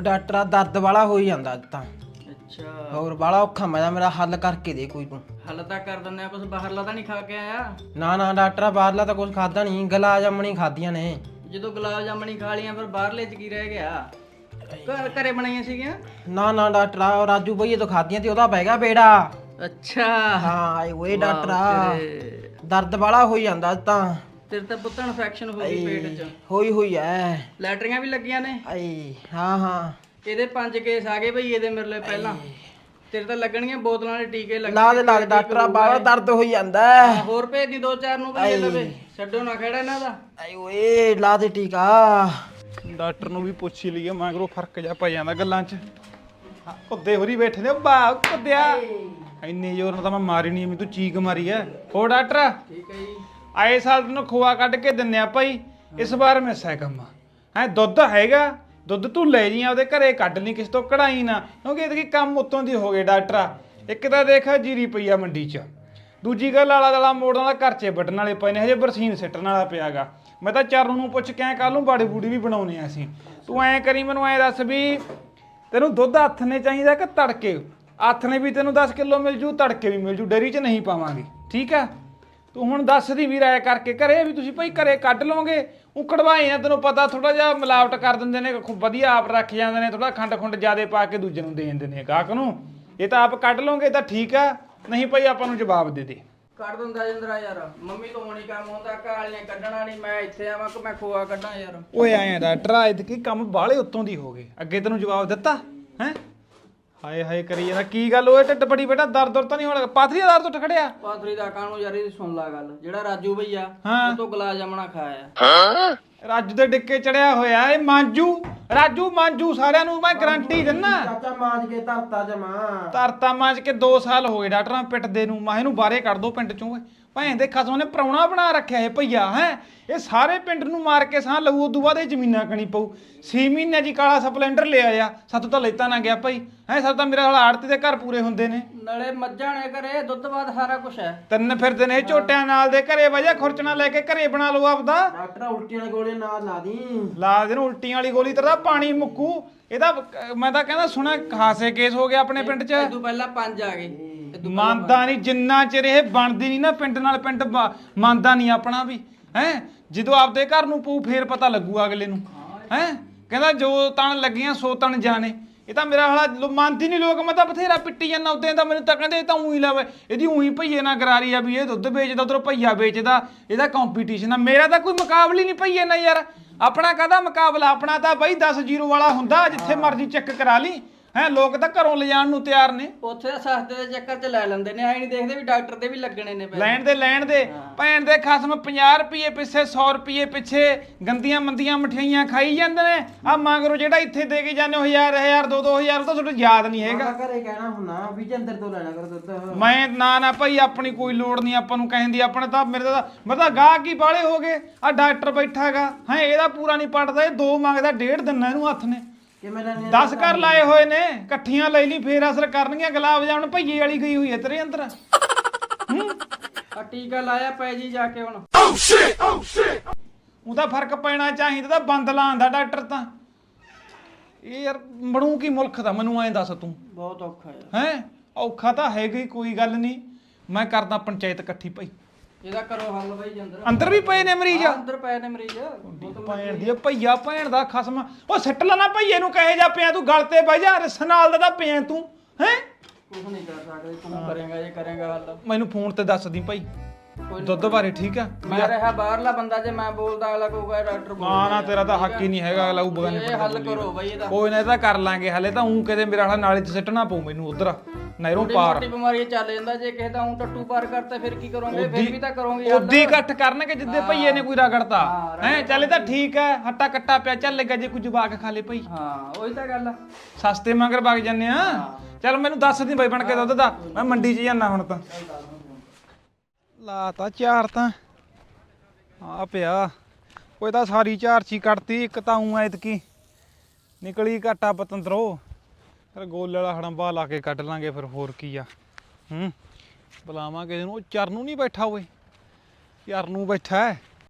ਉਹ ਡਾਕਟਰਾ ਦਰਦ ਵਾਲਾ ਹੋਈ ਜਾਂਦਾ ਅੱਜ ਤਾਂ। ਅੱਛਾ। ਹੋਰ ਬਾਲਾ ਔਖਾ ਮੈਂ ਮੇਰਾ ਹੱਲ ਕਰਕੇ ਦੇ ਕੋਈ ਤੂੰ। ਹੱਲ ਤਾਂ ਕਰ ਦਿੰਦੇ ਆ ਕੁਝ ਬਾਹਰਲਾ ਤਾਂ ਨਹੀਂ ਖਾ ਕੇ ਆਇਆ? ਨਾ ਨਾ ਡਾਕਟਰਾ ਬਾਹਰਲਾ ਤਾਂ ਕੁਝ ਖਾਦਾ ਨਹੀਂ ਗਲਾ ਜਾਮਣੀ ਖਾਦੀਆਂ ਨੇ। ਜਦੋਂ ਗੁਲਾਬ ਜਾਮਣੀ ਖਾ ਲੀਆਂ ਫਿਰ ਬਾਹਰਲੇ ਚ ਕੀ ਰਹਿ ਗਿਆ? ਘਰ ਘਰੇ ਬਣਾਈਆਂ ਸੀਗੀਆਂ? ਨਾ ਨਾ ਡਾਕਟਰਾ ਉਹ ਰਾਜੂ ਬਈਏ ਤੋਂ ਖਾਦੀਆਂ ਤੇ ਉਹਦਾ ਪੈ ਗਿਆ ਬੇੜਾ। ਅੱਛਾ। ਹਾਂ ਆਏ ਓਏ ਡਾਕਟਰਾ ਦਰਦ ਵਾਲਾ ਹੋਈ ਜਾਂਦਾ ਅੱਜ ਤਾਂ। ਤੇਰੇ ਤਾਂ ਪੁੱਤ ਇਨਫੈਕਸ਼ਨ ਹੋ ਗਈ ਪੇਟ 'ਚ। ਹੋਈ ਹੋਈ ਐ। ਲੈਟਰੀਆਂ ਵੀ ਲੱਗੀਆਂ ਨੇ। ਆਏ ਹਾਂ ਹਾਂ। ਇਹਦੇ ਪੰਜ ਕੇਸ ਆ ਗਏ ਬਈ ਇਹਦੇ ਮੇਰੇ ਲਈ ਪਹਿਲਾਂ। ਤੇਰੇ ਤਾਂ ਲੱਗਣਗੀਆਂ ਬੋਤਲਾਂ ਦੇ ਟੀਕੇ ਲੱਗ ਲਾ ਦੇ ਲਾ ਦੇ ਡਾਕਟਰਾ ਬਾਲਾ ਦਰਦ ਹੋਈ ਜਾਂਦਾ। ਹੋਰ ਭੇਜ ਦੀ ਦੋ ਚਾਰ ਨੂੰ ਇਹ ਲਵੇ। ਛੱਡੋ ਨਾ ਖੜਾ ਇਹਨਾਂ ਦਾ। ਆਏ ਓਏ ਲਾ ਦੇ ਟੀਕਾ। ਡਾਕਟਰ ਨੂੰ ਵੀ ਪੁੱਛ ਹੀ ਲਈਏ ਮਗਰੋਂ ਫ਼ਰਕ ਜਾ ਪੈ ਜਾਂਦਾ ਗੱਲਾਂ 'ਚ। ਕੁੱਦੇ ਹੋਰੀ ਬੈਠੇ ਨੇ ਬਾ ਕੁੱਦਿਆ। ਇੰਨੇ ਜ਼ੋਰ ਨਾਲ ਤਾਂ ਮੈਂ ਮਾਰੀ ਨਹੀਂ ਮੈਨੂੰ ਤੂੰ ਚੀਕ ਮਾਰੀ ਐ। ਹੋ ਡਾਕਟਰ? ਠੀਕ ਹੈ ਜੀ। ਆਏ ਸਾਲ ਤੈਨੂੰ ਖੋਆ ਕੱਢ ਕੇ ਦਿੰਨੇ ਆ ਭਾਈ, ਇਸ ਵਾਰ ਮਿਸਿਆ ਕੰਮ। ਹੈ, ਦੁੱਧ ਹੈਗਾ, ਦੁੱਧ ਤੂੰ ਲੈ ਜੀ ਉਹਦੇ ਘਰੇ ਕੱਢ ਲਈ, ਕਿਸ ਤੋਂ ਕਢਾਈ ਨਾ। ਕਿਉਂਕਿ ਇਹਦੇ ਕੰਮ ਉੱਤੋਂ ਦੀ ਹੋ ਗਏ ਡਾਕਟਰਾ। ਇੱਕ ਤਾਂ ਦੇਖ ਜੀਰੀ ਪਈ ਆ ਮੰਡੀ 'ਚ। ਦੂਜੀ ਗੱਲ ਆਲਾ ਦਲਾ ਮੋੜਾਂ ਦਾ ਘਰ 'ਚ ਵੱਢਣ ਵਾਲੇ ਪਏ ਨੇ, ਹਜੇ ਬਰਸੀਨ ਸਿੱਟਣ ਵਾਲਾ ਪਿਆਗਾ ਮੈਂ ਤਾਂ ਚਾਰੂ ਨੂੰ ਪੁੱਛ ਕੇ ਕੱਲ ਨੂੰ ਬਾੜੀ ਬੂੜੀ ਵੀ ਬਣਾਉਣੇ ਆ ਅਸੀਂ। ਤੂੰ ਐਂ ਕਰੀ, ਮੈਨੂੰ ਐਂ ਦੱਸ ਵੀ ਤੈਨੂੰ ਦੁੱਧ ਹੱਥ ਨੇ ਚਾਹੀਦਾ ਕਿ ਤੜਕੇ? ਹੱਥ ਨੇ ਵੀ ਤੈਨੂੰ 10 ਕਿਲੋ ਮਿਲ ਜੂ, ਤੜਕੇ ਵੀ ਮਿਲ ਜੂ, ਡੇਰੀ 'ਚ ਨਹੀਂ ਪਾਵਾਂਗੇ। ਠੀਕ ਆ? ਤੂੰ ਹੁਣ ਦੱਸ ਦੀ ਵੀ ਰਾਇ ਕਰਕੇ ਘਰੇ ਵੀ ਤੁਸੀਂ ਭਾਈ ਘਰੇ ਕੱਢ ਲਓਗੇ। ਉਹ ਕਢਵਾਏ ਨਾ ਤੈਨੂੰ ਪਤਾ ਥੋੜਾ ਜਿਹਾ ਮਿਲਾਵਟ ਕਰ ਦਿੰਦੇ ਨੇ ਖੂਬ ਵਧੀਆ ਆਪ ਰੱਖ ਜਾਂਦੇ ਨੇ ਥੋੜਾ ਖੰਡ ਖੁੰਡ ਜ਼ਿਆਦੇ ਪਾ ਕੇ ਦੂਜੇ ਨੂੰ ਦੇ ਦਿੰਦੇ ਨੇ ਗਾਹਕ ਨੂੰ। ਇਹ ਤਾਂ ਆਪ ਕੱਢ ਲਓਗੇ ਤਾਂ ਠੀਕ ਆ ਨਹੀਂ ਭਾਈ ਆਪਾਂ ਨੂੰ ਜਵਾਬ ਦੇ ਦੇ। ਕੱਢ ਦਿੰਦਾ ਜਿੰਦਰਾ ਯਾਰ ਮੰਮੀ ਤੋਂ ਹੋਣੀ ਕੰਮ ਹੁੰਦਾ ਕਾਲੀਆਂ ਕੱਢਣਾ ਨਹੀਂ ਮੈਂ ਇੱਥੇ ਆਵਾਂ ਕਿ ਮੈਂ ਖੋਆ ਕੱਢਾਂ ਯਾਰ। ਓਏ ਆਏ ਡਾਕਟਰ ਆ ਕੀ ਕੰਮ ਬਾਹਲੇ ਉੱਤੋਂ ਦੀ ਹੋ ਗਏ। ਅੱਗੇ ਤੈਨੂੰ ਜਵਾਬ ਦਿੱਤਾ ਹੈ? ਹਾਏ ਹਾਏ ਕਰੀ ਜਾਂਦਾ। ਕੀ ਗੱਲ ਓਏ ਢਿੱਡ ਬੜੀ ਬੇਟਾ ਦਰਦ ਦੁਰ ਤਾਂ ਨਹੀਂ ਹੋਣਾ ਪਾਥਰੀ ਦਾ ਦਰਦ ਉੱਠ ਖੜਿਆ? ਪਾਦਰੀ ਦਾ ਕਾਣੂ ਯਾਰ ਇਹਦੀ ਸੁਣ ਲਾ ਗੱਲ। ਜਿਹੜਾ ਰਾਜੂ ਭਈਆ ਹਾਂ। ਉਹ ਤੋਂ ਗੁਲਾਬ ਜਾਮਣਾ ਖਾਇਆ। ਰਾਜੂ ਦੇ ਡਿੱਕੇ ਚੜਿਆ ਹੋਇਆ ਏ ਮਾਂਜੂ। ਰਾਜੂ ਮਾਂਜੂ ਸਾਰਿਆਂ ਨੂੰ ਮੈਂ ਗਾਰੰਟੀ ਦਿੰਨਾ। ਚਾਚਾ ਮਾਂਜ ਕੇ ਧਰਤਾ ਜਮਾ। ਤਰਤਾ ਮਾਂਜ ਕੇ 2 ਸਾਲ ਹੋ ਗਏ ਡਾਕਟਰਾਂ ਪਿੱਟਦੇ ਨੂੰ। ਮਾਹੇ ਨੂੰ ਬਾਹਰੇ ਕੱਢ ਦੋ ਪਿੰਡ ਚੋਂ ਓਏ। ਭੈਣ ਦੇ ਖਸਮ ਨੇ ਪ੍ਰਾਹੁਣਾ ਬਣਾ ਰੱਖਿਆ ਇਹ ਭਈਆ ਹੈ? ਇਹ ਸਾਰੇ ਪਿੰਡ ਨੂੰ ਮਾਰ ਕੇ ਸਾਹ ਲਊ ਉਦੋਂ ਬਾਅਦ ਇਹ ਜ਼ਮੀਨਾਂ ਕਣੀ ਪਊ। 6 ਮਹੀਨਿਆਂ ਜੀ ਕਾਲਾ ਸਪਲੈਂਡਰ ਲਿਆ ਆ। ਸਾਤੋਂ ਤਾਂ ਲੈਤਾ ਨਾ ਗਿਆ ਭਾਈ। ਹੈ ਸਾਤੋਂ ਤਾਂ ਮੇਰੇ ਹਾਲ ਆੜਤੀ ਦੇ ਘਰ ਪੂਰੇ ਹੁੰਦੇ ਨੇ। ਨਾਲੇ ਮੱਝਾਂ ਨੇ ਘਰੇ ਦੁੱਧ ਬਾਦ ਸਾਰਾ ਕੁਝ ਹੈ। ਤਿੰਨ ਫਿਰਦੇ ਨੇ ਇਹ ਝੋਟਿਆਂ ਨਾਲ ਦੇ ਘਰੇ ਵਜਾ ਖੁਰਚਣਾ ਲੈ ਕੇ ਘਰੇ ਬਣਾ ਲਓ ਆਪਦਾ। ਡਾਕਟਰ ਉਲਟੀਆਂ ਵਾਲੇ ਗੋਲੇ ਨਾਲ ਲਾ ਦੀ। ਲਾ ਦੇ ਨੂੰ ਉਲਟੀਆਂ ਵਾਲੀ ਗੋਲੀ ਤੇਰਾ ਪਾਣੀ ਮੁੱਕੂ। ਇਹਦਾ ਮੈਂ ਤਾਂ ਕਹਿੰਦਾ ਸੁਣਾ ਖਾਸੇ ਕੇਸ ਹੋ ਗਿਆ ਆਪਣੇ ਪਿੰਡ 'ਚ। ਇਹ ਤੋਂ ਪਹਿਲਾਂ ਪੰਜ ਆ ਗਏ। ਮੰਨਦਾ ਨਹੀਂ ਜਿੰਨਾ ਚਿਰ ਇਹ ਬਣਦੀ ਨਹੀਂ ਨਾ ਪਿੰਡ ਨਾਲ ਪਿੰਡ ਬ- ਮੰਨਦਾ ਨਹੀਂ ਆਪਣਾ ਵੀ। ਹੈ? ਜਦੋਂ ਆਪਦੇ ਘਰ ਨੂੰ ਪਊ ਫੇਰ ਪਤਾ ਲੱਗੂਗਾ ਅਗਲੇ ਨੂੰ। ਹੈ? ਕਹਿੰਦਾ ਜੋ ਤਣ ਲੱਗੀਆਂ ਸੋ ਤਣ ਜਾਣੇ। ਇਹ ਤਾਂ ਮੇਰਾ ਹਾਲਾ ਲੋ- ਮੰਨਦੀ ਨਹੀਂ ਲੋਕ। ਮੈਂ ਤਾਂ ਬਥੇਰਾ ਪਿੱਟੀ ਜਾਂਦਾ ਉਦੋਂ ਤਾਂ ਮੈਨੂੰ ਤਾਂ ਕਹਿੰਦੇ ਇਹ ਤਾਂ ਉਹੀ ਲਾਵੇ ਇਹਦੀ ਉਹੀ ਭਈਏ ਨਾਲ ਗਰਾਰੀ ਆ ਵੀ ਇਹ ਦੁੱਧ ਵੇਚਦਾ ਉਧਰੋਂ ਭਈਆ ਵੇਚਦਾ। ਇਹਦਾ ਕੰਪੀਟੀਸ਼ਨ ਆ। ਮੇਰਾ ਤਾਂ ਕੋਈ ਮੁਕਾਬਲਾ ਹੀ ਨਹੀਂ ਭਈਏ ਨਾਲ ਯਾਰ। ਆਪਣਾ ਕਾਹਦਾ ਮੁਕਾਬਲਾ? ਆਪਣਾ ਤਾਂ ਬਈ 10 ਜ਼ੀਰੋ ਵਾਲਾ ਹੁੰਦਾ ਜਿੱਥੇ ਮਰਜ਼ੀ ਚੈੱਕ ਕਰਾ ਲਈ। ਹੈ ਲੋਕ ਤਾਂ ਘਰੋਂ ਲਿਜਾਣ ਨੂੰ ਤਿਆਰ ਨੇ। ਉੱਥੇ ਸਸਤੇ ਦੇ ਚੱਕਰ 'ਚ ਲੈ ਲੈਂਦੇ ਨੇ ਐ ਨਹੀਂ ਦੇਖਦੇ ਵੀ ਡਾਕਟਰ ਦੇ ਵੀ ਲੱਗਣੇ ਨੇ ਪੈਸੇ। ਲੈਣ ਦੇ ਲੈਣ ਦੇ। ਭੈਣ ਦੇ ਖਸਮ 50 ਰੁਪਏ ਪਿੱਛੇ 100 ਰੁਪਏ ਪਿੱਛੇ ਗੰਦੀਆਂ ਮੰਦੀਆਂ ਮਠਿਆਈਆਂ ਖਾਈ ਜਾਂਦੇ ਨੇ। ਆ ਮੰਗਰੋ ਜਿਹੜਾ ਇੱਥੇ ਦੇ ਕੇ ਜਾਂਦੇ ਹੋ ਹਜ਼ਾਰ ਹਜ਼ਾਰ ਦੋ ਦੋ ਹਜ਼ਾਰ ਉਹ ਤਾਂ ਤੁਹਾਨੂੰ ਯਾਦ ਨਹੀਂ ਹੈਗਾ। ਮੈਂ ਘਰੇ ਕਹਿਣਾ ਹੁੰਨਾ ਵੀ ਜੰਦਰ ਤੋਂ ਲੈਣਾ ਕਰ ਦੁੱਧ। ਮੈਂ ਨਾ ਨਾ ਭਾਈ ਆਪਣੀ ਕੋਈ ਲੋੜ ਨਹੀਂ ਆਪਾਂ ਨੂੰ ਕਹਿਣ ਦੀ ਆਪਣੇ ਤਾਂ ਮੇਰੇ ਤਾਂ ਮੈਂ ਤਾਂ ਗਾਹਕ ਹੀ ਬਾਲੇ ਹੋ ਗਏ। ਆ ਡਾਕਟਰ ਬੈਠਾਗਾ ਹੈ ਇਹਦਾ ਪੂਰਾ ਨਹੀਂ ਪੜਦਾ ਇਹ ਦੋ ਮੰਗਦਾ ਡੇਢ ਦਿੰਨਾ ਇਹਨੂੰ ਹੱਥ ਨੇ। ਕਿਵੇਂ ਲੈਣੀ 10 ਕਰ ਲਾਏ ਹੋਏ ਨੇ ਇਕੱਠੀਆਂ ਲੈ ਲਈ ਫੇਰ ਅਸਰ ਕਰਨਗੀਆਂ ਗੁਲਾਬ ਜਾਮਣ ਭਈਏ ਵਾਲੀ ਗਈ ਹੋਈ ਹੈ ਤੇਰੇ ਅੰਦਰ। ਆ ਟੀਕਾ ਲਾਇਆ ਪੈ ਜੀ ਜਾ ਕੇ ਹੁਣ। ਉਹਦਾ ਫ਼ਰਕ ਪੈਣਾ ਚਾਹੀਦਾ ਤਾਂ ਬੰਦ ਲਾਉਣ ਦਾ ਡਾਕਟਰ ਤਾਂ। ਇਹ ਯਾਰ ਬਣੂ ਕੀ ਮੁਲਕ ਦਾ ਮੈਨੂੰ ਐਂ ਦੱਸ ਤੂੰ। ਬਹੁਤ ਔਖਾ ਯਾਰ ਹੈ? ਔਖਾ ਤਾਂ ਹੈਗਾ ਹੀ ਕੋਈ ਗੱਲ ਨਹੀਂ। ਮੈਂ ਕਰਦਾ ਪੰਚਾਇਤ ਇਕੱਠੀ ਭਾਈ। ਇਹਦਾ ਕਰੋ ਹੱਲ ਬਈ ਜੰਦਰ ਅੰਦਰ। ਵੀ ਪਏ ਨੇ ਮਰੀਜ਼। ਅੰਦਰ ਪਏ ਨੇ ਮਰੀਜ਼। ਭੈਣ ਦੀ ਭਈਆ ਭੈਣ ਦਾ ਖਸਮ। ਉਹ ਸਿੱਟ ਲੈਣਾ ਭਈਏ ਨੂੰ ਕਹੇ ਜਾ ਪਿਆ ਤੂੰ ਗਲ ਤੇ ਬਹਿ ਜਾ ਰਿਸ ਨਾਲ ਦਾ ਤਾਂ ਪਿਆ ਤੂੰ ਹੈ? ਕੁਝ ਨਹੀਂ ਕਰ ਸਕਦੇ ਤੂੰ ਕਰੇਗਾ ਇਹ ਕਰੇਗਾ ਹੱਲ। ਮੈਨੂੰ ਫੋਨ ਤੇ ਦੱਸ ਦੀ ਭਾਈ। ਕੋਈ ਦੁੱਧ ਬਾਰੇ ਠੀਕ ਆ? ਮੈਂ ਰਿਹਾ ਬਾਹਰਲਾ ਬੰਦਾ ਜੇ ਮੈਂ ਬੋਲਦਾ ਅਗਲਾ ਕਹੂਗਾ ਡਾਕਟਰ ਬੋਲ ਨਾ ਨਾ ਤੇਰਾ ਤਾਂ ਹੱਕ ਹੀ ਨਹੀਂ ਹੈਗਾ ਅਗਲਾ ਉਹ ਬਗਾਨੇ ਇਹ ਹੱਲ ਕਰੋ ਬਈ ਇਹਦਾ ਕੋਈ ਨਾ ਇਹ ਤਾਂ ਕਰ ਲਾਂਗੇ ਹਲੇ ਤਾਂ ਉਂ ਕਦੇ ਮੇਰਾ ਹਾਲਾ ਨਾਲੇ 'ਚ ਸਿੱਟਣਾ ਪਊ ਮੈਨੂੰ ਉਧਰ ਨਹਿਰੋਂ ਛੋਟੀ ਪਾਰ। ਮੋਟੀ ਬਿਮਾਰੀ ਚੱਲ ਜਾਂਦਾ ਜੇ ਕਿਸੇ ਦਾ ਉਂ ਟੱਟੂ ਪਾਰ ਕਰਤਾ ਫਿਰ ਕੀ ਕਰੋਗੇ? ਫਿਰ ਵੀ ਤਾਂ ਕਰੋਗੇ। ਉਦੀ ਇਕੱਠ ਕਰਨਗੇ ਜਿੱਦੇ ਭਈਏ ਨੇ ਕੋਈ ਰਗੜਤਾ। ਹੈ ਚੱਲ ਇਹ ਤਾਂ ਠੀਕ ਹੈ ਹੱਟਾ ਕੱਟਾ ਪਿਆ ਚੱਲ ਲੱਗਾ ਜੇ ਕੋਈ ਜਵਾਕ ਖਾ ਲੇ ਭਈ। ਹਾਂ ਉਹੀ ਤਾਂ ਗੱਲ ਆ। ਸਸਤੇ ਮੰਗਰ ਵਗ ਜੰਨੇ ਆ। ਚੱਲ ਮੈਨੂੰ ਦੱਸ ਦੀ ਬਾਈ ਬਣ ਕੇ ਦੁੱਧ ਦਾ। ਮੈਂ ਮੰਡੀ 'ਚ ਜਾਣਾ ਹੁਣ ਤਾਂ। ਲਾਤਾ ਚਾਰ ਤਾਂ। ਆ ਪਿਆ। ਕੋਈ ਤਾਂ ਸਾਰੀ ਚਾਰ ਚੀ ਕੱਟਤੀ, ਇੱਕ ਤਾਂ ਉਂ ਐਤਕੀ। ਨਿਕਲੀ ਘਾਟਾ ਪਤੰਦਰੋ। ਫਿਰ ਗੋਲ ਵਾਲਾ ਹੜੰਬਾ ਲਾ ਕੇ ਕੱਢ ਲਾਂਗੇ, ਫਿਰ ਹੋਰ ਕੀ ਆ। ਹੂੰ। ਬੁਲਾਵਾਂਗੇ ਇਹਨੂੰ। ਉਹ ਚਰਨੂ ਨਹੀਂ ਬੈਠਾ ਓਏ। ਚਰਨੂ ਬੈਠਾ ਹੈ।